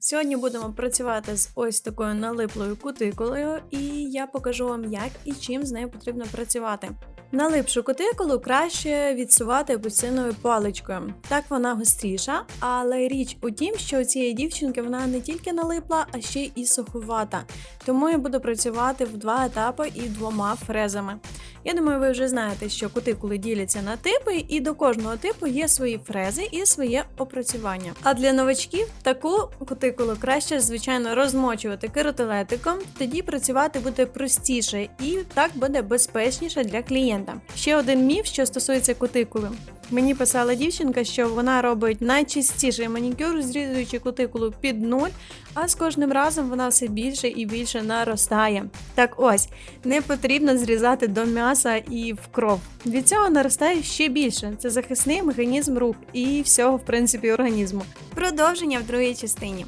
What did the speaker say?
Сьогодні будемо працювати з ось такою налиплою кутикулою, і я покажу вам, як і чим з нею потрібно працювати. Налипшу кутикулу краще відсувати апельсиновою паличкою. Так вона гостріша, але річ у тім, що у цієї дівчинки вона не тільки налипла, а ще й суховата. Тому я буду працювати в два етапи і двома фрезами. Я думаю, ви вже знаєте, що кутикули діляться на типи, і до кожного типу є свої фрези і своє опрацювання. А для новачків таку кутикулу краще, звичайно, розмочувати керотилетиком, тоді працювати буде простіше і так буде безпечніше для клієнта. Ще один міф, що стосується кутикули. Мені писала дівчинка, що вона робить найчистіший манікюр, зрізуючи кутикулу під нуль, а з кожним разом вона все більше і більше наростає. Так ось, не потрібно зрізати до м'яса і в кров. Від цього наростає ще більше. Це захисний механізм рук і всього, в принципі, організму. Продовження в другій частині.